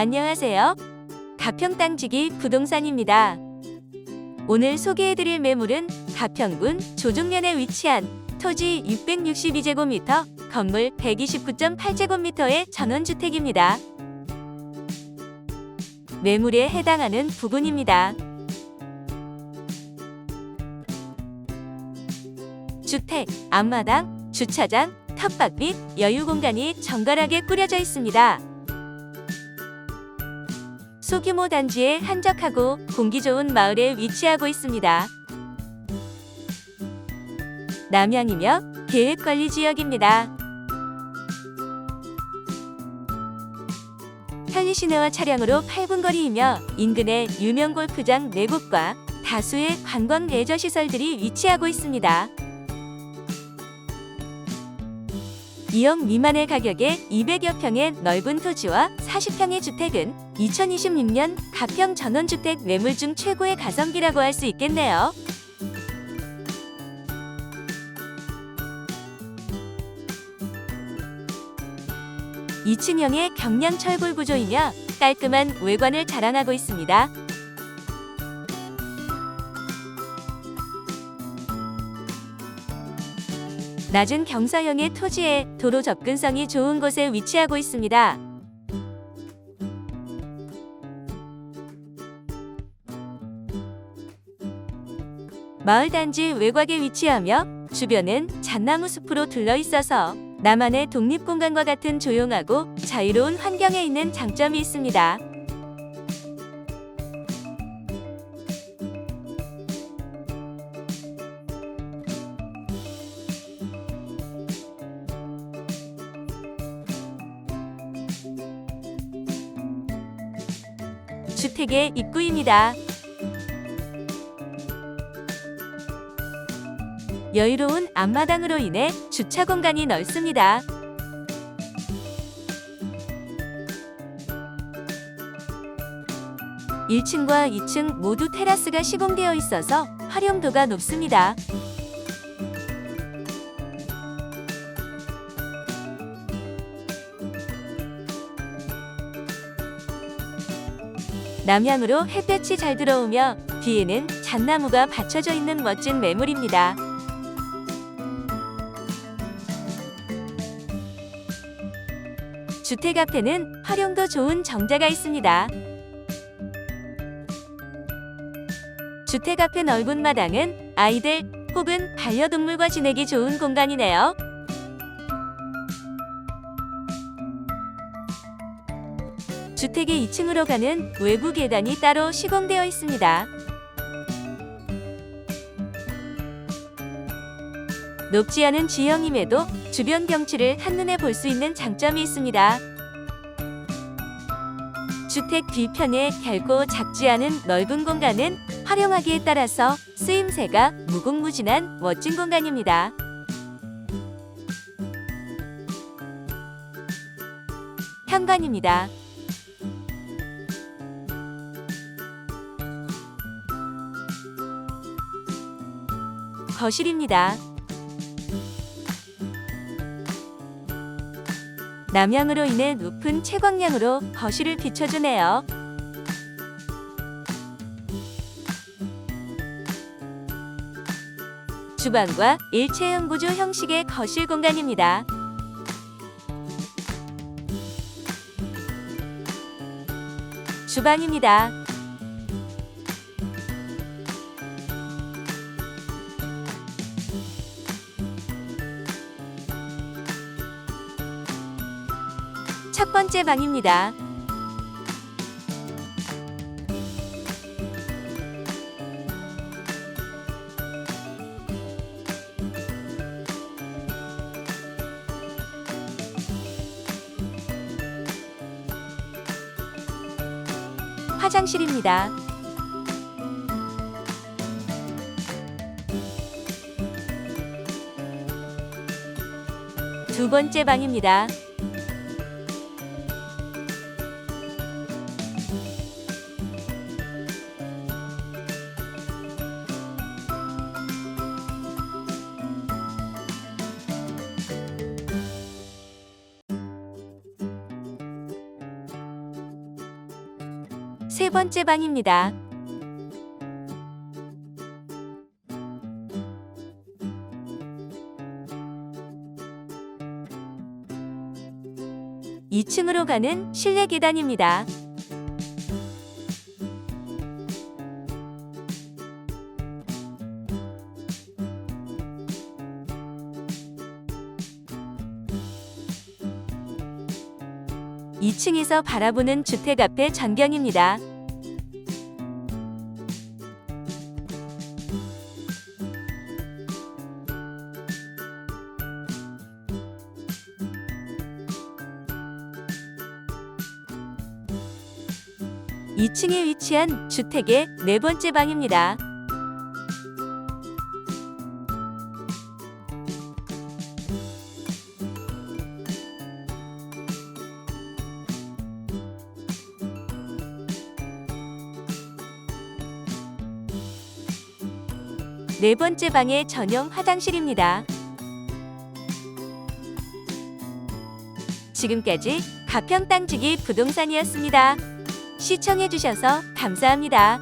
안녕하세요. 가평 땅지기 부동산입니다. 오늘 소개해드릴 매물은 가평군 조중면에 위치한 토지 662제곱미터, 건물 129.8제곱미터의 전원주택입니다. 매물에 해당하는 부분입니다. 주택, 앞마당, 주차장, 텃밭 및 여유 공간이 정갈하게 꾸려져 있습니다. 소규모 단지에 한적하고 공기 좋은 마을에 위치하고 있습니다. 남양이며 계획관리 지역입니다. 편리시내와 차량으로 8분 거리이며 인근에 유명 골프장 4곳과 다수의 관광 레저 시설들이 위치하고 있습니다. 2억 미만의 가격에 200여 평의 넓은 토지와 40평의 주택은 2026년 가평 전원주택 매물 중 최고의 가성비라고 할 수 있겠네요. 이층형의 경량 철골 구조이며 깔끔한 외관을 자랑하고 있습니다. 낮은 경사형의 토지에 도로 접근성이 좋은 곳에 위치하고 있습니다. 마을 단지 외곽에 위치하며 주변은 잣나무 숲으로 둘러 있어서 나만의 독립 공간과 같은 조용하고 자유로운 환경에 있는 장점이 있습니다. 주택의 입구입니다. 여유로운 앞마당으로 인해 주차 공간이 넓습니다. 일층과 2층 모두 테라스가 시공되어 있어서 활용도가 높습니다. 남향으로 햇볕이 잘 들어오며 뒤에는 잣나무가 받쳐져 있는 멋진 매물입니다. 주택 앞에는 활용도 좋은 정자가 있습니다. 주택 앞의 넓은 마당은 아이들 혹은 반려동물과 지내기 좋은 공간이네요. 주택의 2층으로 가는 외부 계단이 따로 시공되어 있습니다. 높지 않은 지형임에도 주변 경치를 한눈에 볼 수 있는 장점이 있습니다. 주택 뒤편에 결코 작지 않은 넓은 공간은 활용하기에 따라서 쓰임새가 무궁무진한 멋진 공간입니다. 현관입니다. 거실입니다. 남향으로 인해 높은 채광량으로 거실을 비춰주네요. 주방과 일체형 구조 형식의 거실 공간입니다. 주방입니다. 첫 번째 방입니다. 화장실입니다. 두 번째 방입니다. 세 번째 방입니다. 이층으로 가는 실내 계단입니다. 이층에서 바라보는 주택 앞의 전경입니다. 이층에 위치한 주택의 네 번째 방입니다. 네 번째 방의 전용 화장실입니다. 지금까지 가평 땅지기 부동산이었습니다. 시청해주셔서 감사합니다.